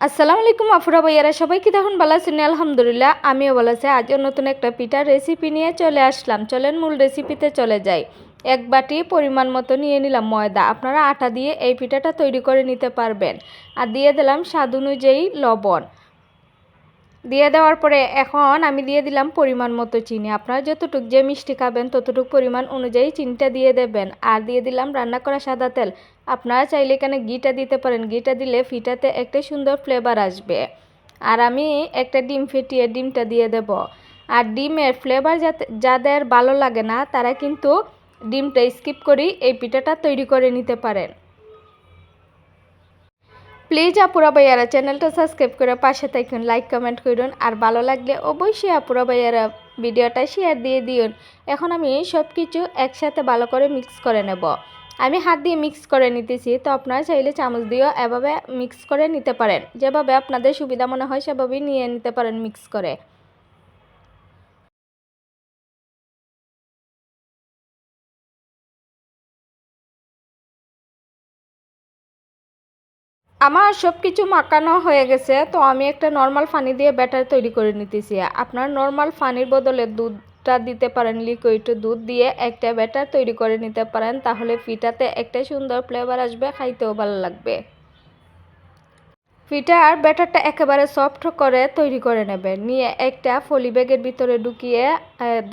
আসসালামু আলাইকুম আফুরা ভাইয়ারা। সবাইকে তখন ভালো আছেন? আলহামদুলিল্লাহ, আমিও ভালো আছি। আজও নতুন একটা পিঠার রেসিপি নিয়ে চলে আসলাম। চলেন মূল রেসিপিতে চলে যাই। এক বাটি পরিমাণ মতো নিয়ে নিলাম ময়দা। আপনারা আটা দিয়ে এই পিঠাটা তৈরি করে নিতে পারবেন। আর দিয়ে দিলাম স্বাদ অনুযায়ী লবণ। দিয়ে দেওয়ার পরে এখন আমি দিয়ে দিলাম পরিমাণ মতো চিনি। আপনারা যতটুক যে মিষ্টি খাবেন, ততটুক পরিমাণ অনুযায়ী চিনিটা দিয়ে দেবেন। আর দিয়ে দিলাম রান্না করা সাদা তেল। আপনারা চাইলে এখানে ঘিটা দিতে পারেন। ঘিটা দিলে ফিটাতে একটা সুন্দর ফ্লেভার আসবে। আর আমি একটা ডিম ফেটিয়ে ডিমটা দিয়ে দেব। আর ডিমের ফ্লেভার যাতে, যাদের ভালো লাগে না, তারা কিন্তু ডিমটা স্কিপ করি এই পিঠাটা তৈরি করে নিতে পারেন। প্লিজ আপুরা ভাইয়ারা চ্যানেলটা সাবস্ক্রাইব করে পাশে থাকুন লাইক, কমেন্ট করুন। আর ভালো লাগলে অবশ্যই আপুরা ভাইয়ারা ভিডিওটা শেয়ার দিয়ে দিন এখন আমি সব কিছু একসাথে ভালো করে মিক্স করে নেব। আমি হাত দিয়ে মিক্স করে নিতেছি, তো আপনারা চাইলে চামচ দিয়েও এভাবে মিক্স করে নিতে পারেন। যেভাবে আপনাদের সুবিধা মনে হয় সেভাবেই নিয়ে নিতে পারেন মিক্স করে। আমার সব কিছু মাখানো হয়ে গেছে, তো আমি একটা নর্মাল ফানি দিয়ে ব্যাটার তৈরি করে নিতেছি। আপনার নর্মাল ফানির বদলে দুধটা দিতে পারেন লিকুইড দুধ দিয়ে একটা ব্যাটার তৈরি করে নিতে পারেন, তাহলে ফিটাতে একটা সুন্দর ফ্লেভার আসবে, খাইতেও ভালো লাগবে। ফিটার ব্যাটারটা একেবারে সফট করে তৈরি করে নেবেন। নিয়ে একটা ফলি ব্যাগের ভিতরে ঢুকিয়ে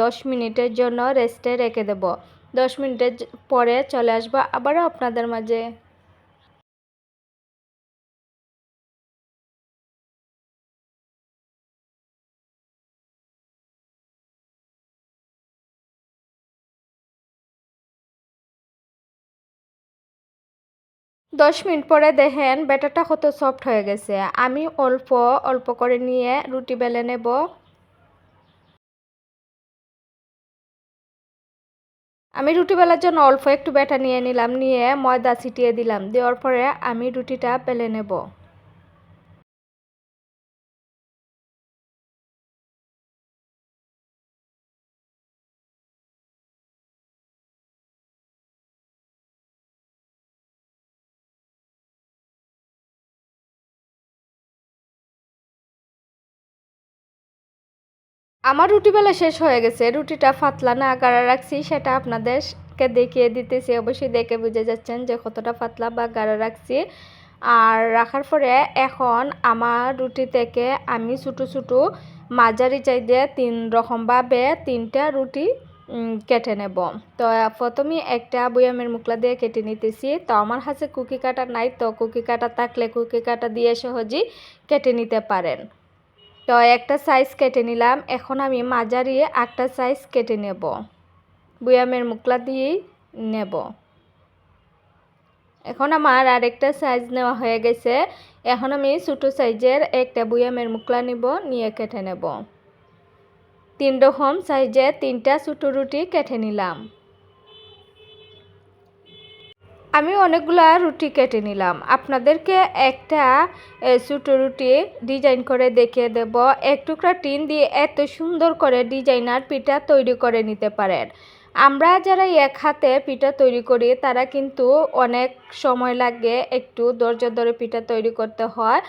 দশ মিনিটের জন্য রেস্টে রেখে দেব। দশ মিনিটের পরে চলে আসব আবারও আপনাদের মাঝে। দশ মিনিট পরে দেখেন ব্যাটারটা কত সফট হয়ে গেছে। আমি অল্প অল্প করে নিয়ে রুটি বেলে নেব। আমি রুটি বেলার জন্য অল্প একটু ব্যাটা নিয়ে নিলাম, নিয়ে ময়দা ছিটিয়ে দিলাম। দেওয়ার পরে আমি রুটিটা বেলে নেব। আমার রুটি বেলা শেষ হয়ে গেছে। রুটিটা ফাতলা না গাড়া রাখছি সেটা আপনাদেরকে দেখিয়ে দিতেছি। অবশ্যই দেখে বুঝে যাচ্ছেন যে কতটা পাতলা বা গাড়া রাখছি। আর রাখার পরে এখন আমার রুটি থেকে আমি ছোটো ছোটো মাঝারি চাই দিয়ে তিন রকমভাবে তিনটা রুটি কেটে নেব। তো প্রথমে একটা বয়ামের মুখলা দিয়ে কেটে নিতেছি। তো আমার হাতে কুকি কাটা নাই, তো কুকি কাটা থাকলে কুকি কাটা দিয়ে সহজেই কেটে নিতে পারেন। তো একটা সাইজ কেটে নিলাম। এখন আমি মাঝারি একটা সাইজ কেটে নেব। বুয়ামের মুকলা দিয়েই নেব। এখন আমার আরেকটা সাইজ নেওয়া হয়ে গেছে। এখন আমি ছোটো সাইজের একটা বুয়ামের মুকলা নিব, নিয়ে কেটে নেব। তিন রকম সাইজের তিনটা ছোটো রুটি কেটে নিলাম। আমি অনেকগুলা রুটি কেটে নিলাম। আপনাদেরকে একটা ছোটো রুটি ডিজাইন করে দেখিয়ে দেব। এক টুকরা টিন দিয়ে এত সুন্দর করে ডিজাইনার পিঠা তৈরি করে নিতে পারেন। আমরা যারা এক হাতে পিঠা তৈরি করি, তারা কিন্তু অনেক সময় লাগে একটু ধৈর্য ধরে পিঠা তৈরি করতে হয়।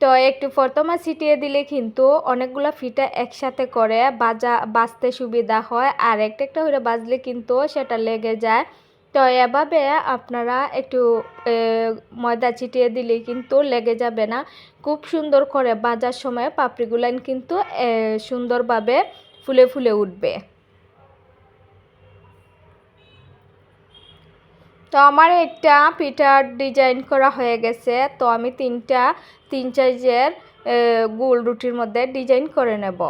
তো একটু ফর্তমা ছিটিয়ে দিলে কিন্তু অনেকগুলো ফিটা একসাথে করে বাজা, বাজতে সুবিধা হয়। আর একটা একটা করে বাজলে কিন্তু সেটা লেগে যায়। তো এভাবে আপনারা একটু ময়দা ছিটিয়ে দিলে কিন্তু লেগে যাবে না। খুব সুন্দর করে বাজার সময় পাপড়িগুলান কিন্তু সুন্দরভাবে ফুলে ফুলে উঠবে। তো আমার একটা পিঠার ডিজাইন করা হয়ে গেছে। তো আমি তিনটা, তিন সাইজের গোল রুটির মধ্যে ডিজাইন করে নেব।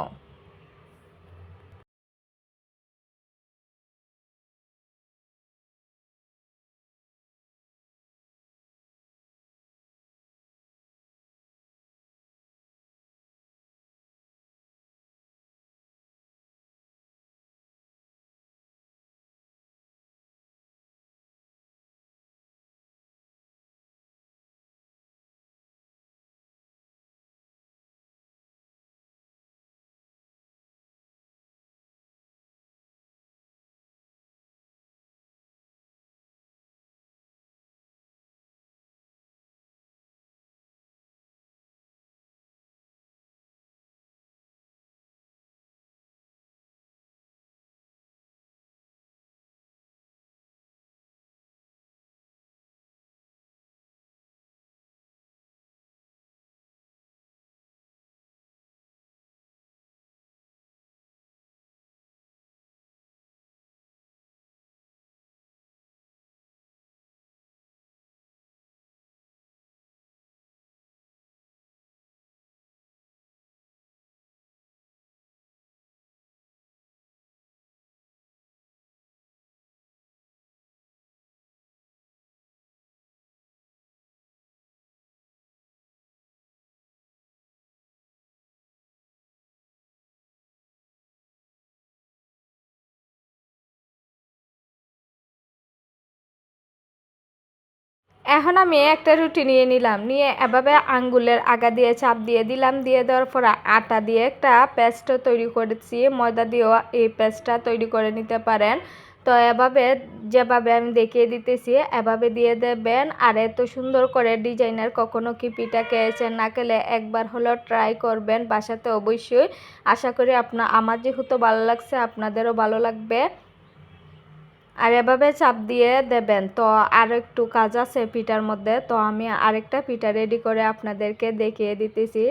এখন আমি একটা রুটি নিয়ে নিলাম। নিয়ে এভাবে আঙ্গুলের আগা দিয়ে, চাপ দিয়ে, দিলাম, দিয়ে দেওয়ার পর আটা দিয়ে একটা পেস্ট তৈরি করেছি। ময়দা দিয়েও এই পেস্টটা তৈরি করে নিতে পারেন। তো এভাবে যেভাবে আমি দেখিয়ে দিতেছি, এভাবে দিয়ে দেবেন। আর এত সুন্দর করে ডিজাইনার কখনো কি পিঠা খেয়েছেন না খেলে একবার হলো ট্রাই করবেন বাসাতে অবশ্যই। আশা করি আপনার, আমার যেহেতু ভালো লাগছে, আপনাদেরও ভালো লাগবে। আর এভাবে চাপ দিয়ে দেবেন। তো আর একটু কাজ আছে পিঠার মধ্যে। তো আমি আরেকটা পিঠা রেডি করে আপনাদেরকে দেখিয়ে দিতেছি।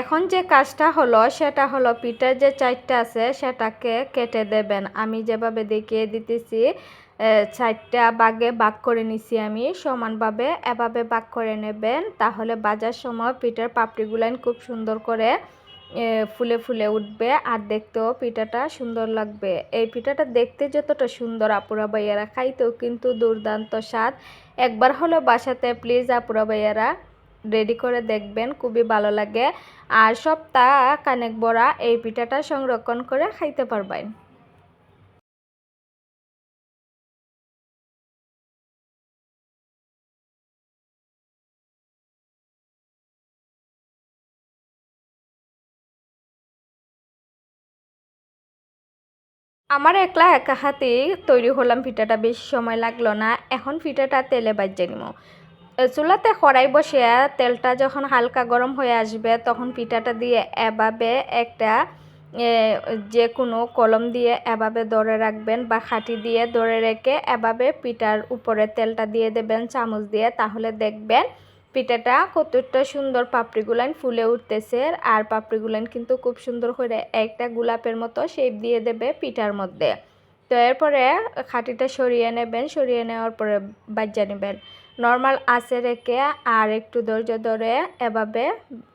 এখন যে কাজটা হলো, সেটা হলো পিঠার যে চারটা আছে, সেটাকে কেটে দেবেন। আমি যেভাবে দেখিয়ে দিতেছি চারটা বাগে বাগ করে নিছি আমি, সমানভাবে এভাবে বাগ করে নেবেন। তাহলে বাজার সময় পিঠার পাপড়িগুলান খুব সুন্দর করে ফুলে ফুলে উঠবে আর দেখতেও পিঠাটা সুন্দর লাগবে। এই পিঠাটা দেখতে যতটা সুন্দর আপুরা ভাইয়ারা, খাইতেও কিন্তু দুর্দান্ত স্বাদ। একবার হলো বাসাতে প্লিজ আপুরা ভাইয়ারা রেডি করে দেখবেন, খুবই ভালো লাগে। আর সপ্তাহ কানেক বড়া এই পিঠাটা সংরক্ষণ করে খাইতে পারবেন। আমার একলা একা হাতে তৈরি হলাম পিঠাটা, বেশি সময় লাগল না। এখন পিঠাটা তেলে বাজিয়ে নিব। চুলাতে কড়াই বসে তেলটা যখন হালকা গরম হয়ে আসবে, তখন পিঠাটা দিয়ে এভাবে একটা যে কোনো কলম দিয়ে এভাবে ধরে রাখবেন বা খাটি দিয়ে ধরে রেখে এভাবে পিঠার উপরে তেলটা দিয়ে দেবেন, চামচ দিয়ে। তাহলে দেখবেন পিঠাটা কতটা সুন্দর পাপড়িগুলান ফুলে উঠতেছে। আর পাপড়িগুলান কিন্তু খুব সুন্দর করে একটা গোলাপের মতো শেপ দিয়ে দেবে পিঠার মধ্যে। তো এরপরে খাটিটা সরিয়ে নেবেন, সরিয়ে নেওয়ার পরে বাজ্যা নেবেন। নর্মাল আছে রেখে আর একটু ধৈর্য ধরে এভাবে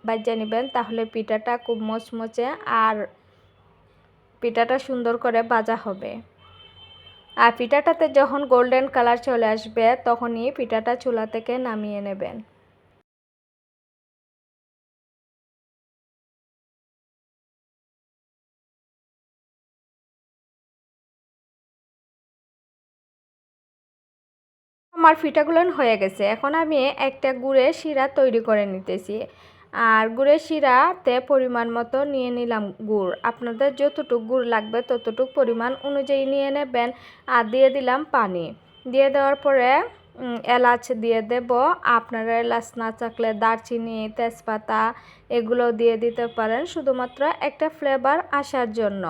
বাজে নেবেন, তাহলে পিঠাটা খুব মচমচে আর পিঠাটা সুন্দর করে ভাজা হবে। আর পিঠাটাতে যখন গোল্ডেন কালার চলে আসবে, তখনই পিঠাটা চুলা থেকে নামিয়ে নেবেন। আমার ফিটাগুলো হয়ে গেছে। এখন আমি একটা গুড়ের শিরা তৈরি করে নিতেছি। আর গুড়ের শিরাতে পরিমাণ মতো নিয়ে নিলাম গুড়। আপনাদের যতটুক গুড় লাগবে ততটুক পরিমাণ অনুযায়ী নিয়ে নেবেন। আর দিয়ে দিলাম পানি। দিয়ে দেওয়ার পরে এলাচ দিয়ে দেব। আপনারা এলাচ না চাকলে দারচিনি, তেজপাতা এগুলো দিয়ে দিতে পারেন। শুধুমাত্র একটা ফ্লেভার আসার জন্য।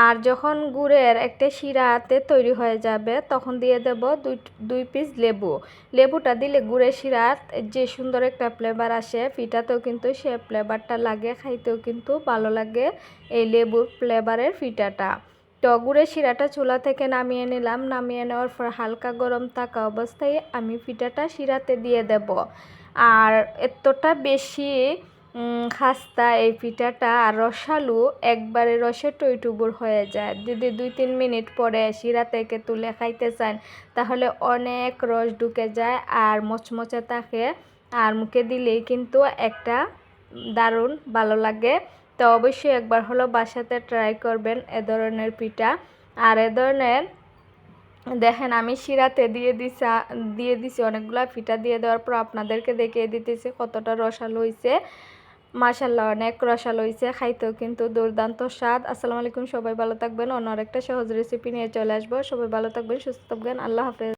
আর যখন গুড়ের একটা শিরাতে তৈরি হয়ে যাবে, তখন দিয়ে দেব দুই দুই পিস লেবু। লেবুটা দিলে গুড়ের শিরাত যে সুন্দর একটা ফ্লেভার আসে, ফিটাতেও কিন্তু সে ফ্লেভারটা লাগে, খাইতেও কিন্তু ভালো লাগে এই লেবুর ফ্লেভারের ফিটাটা। তো গুড়ের শিরাটা চুলা থেকে নামিয়ে নিলাম। নামিয়ে নেওয়ার পর হালকা গরম থাকা অবস্থায় আমি ফিটাটা শিরাতে দিয়ে দেব। আর এতটা বেশি খাস্তা, এই পিঠাটা আর রসালু একবারে রসে টইটুবুর হয়ে যায়। যদি দুই তিন মিনিট পরে শিরা থেকে তুলে খাইতে চান, তাহলে অনেক রস ঢুকে যায় আর মচমচে থাকে আর মুখে দিলেই কিন্তু একটা দারুণ ভালো লাগে। তো অবশ্যই একবার হলো বাসাতে ট্রাই করবেন এ ধরনের পিঠা। আর এ ধরনের, দেখেন আমি শিরাতে দিয়ে দিছি দিয়ে দিছি, অনেকগুলা পিঠা দিয়ে দেওয়ার পর আপনাদেরকে দেখিয়ে দিতেছি কতটা রসালো হয়েছে মাশাল্লাহ অনেক রসাল হয়েছে খাইতেও কিন্তু দুর্দান্ত স্বাদ। আসসালামু আলাইকুম, সবাই ভালো থাকবেন। অন্য আরেকটা সহজ রেসিপি নিয়ে চলে আসব। সবাই ভালো থাকবেন, সুস্থ থাকবেন। আল্লাহ হাফেজ।